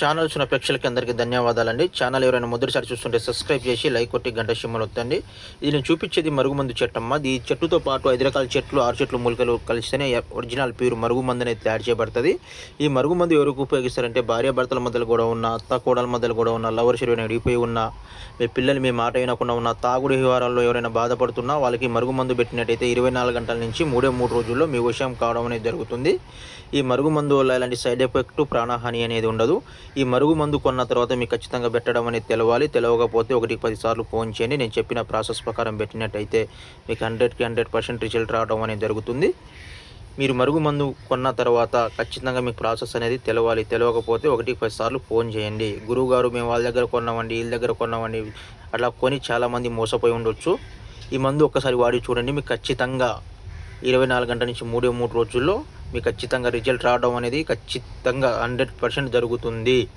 Channels ఉన్న ప్రేక్షకులకి అందరికీ ధన్యవాదాలండి. ఛానల్ ఎవరైనా మొదటిసారి చూస్తుంటే సబ్స్క్రైబ్ చేసి లైక్ కొట్టి గంట సిమ్మలు వద్దండి ఇది నేను చూపించేది మరుగుమందు చెట్టు అమ్మ ఈ చెట్టుతో పాటు ఐదు రకాల చెట్లు ఆరు చెట్లు మూలికలు కలిస్తేనే ఒరిజినల్ ప్యూర్ మరుగుమందు అనేది తయారు చేయబడుతుంది. ఈ మరుగుమందు ఎవరికి ఉపయోగిస్తారంటే భార్యాభర్తల మధ్యలో కూడా ఉన్న అత్త కోడల మధ్యలో కూడా ఉన్న లవర్ శరీరం విడిపోయి ఉన్న మీ పిల్లలు మీ మాట వినకుండా ఉన్న తాగుడు వ్యవహారాల్లో ఎవరైనా బాధపడుతున్నా వాళ్ళకి మరుగుమందు పెట్టినట్టయితే ఇరవై నాలుగు గంటల నుంచి మూడే మూడు రోజుల్లో మీ విషయం కావడం అనేది జరుగుతుంది. ఈ మరుగుమందు వల్ల ఎలాంటి సైడ్ ఎఫెక్ట్ ప్రాణహాని అనేది ఉండదు. ఈ మరుగుమందు కొన్న తర్వాత మీకు ఖచ్చితంగా పెట్టడం అనేది తెలవాలి. తెలవకపోతే ఒకటికి పది సార్లు ఫోన్ చేయండి. నేను చెప్పిన ప్రాసెస్ ప్రకారం పెట్టినట్టయితే మీకు హండ్రెడ్కి హండ్రెడ్ పర్సెంట్ రిజల్ట్ రావడం అనేది జరుగుతుంది. మీరు మరుగుమందు కొన్న తర్వాత ఖచ్చితంగా మీకు ప్రాసెస్ అనేది తెలవాలి. తెలవకపోతే ఒకటికి పది సార్లు ఫోన్ చేయండి. గురువుగారు మేము వాళ్ళ దగ్గర కొన్నామండి వీళ్ళ దగ్గర కొన్నామండి. అట్లా కొని చాలామంది మోసపోయి ఉండొచ్చు. ఈ మందు ఒక్కసారి వాడి చూడండి. మీకు ఖచ్చితంగా ఇరవై నాలుగు గంటల నుంచి మూడే మూడు రోజుల్లో మీకు ఖచ్చితంగా రిజల్ట్ రావడం అనేది ఖచ్చితంగా హండ్రెడ్ పర్సెంట్ జరుగుతుంది.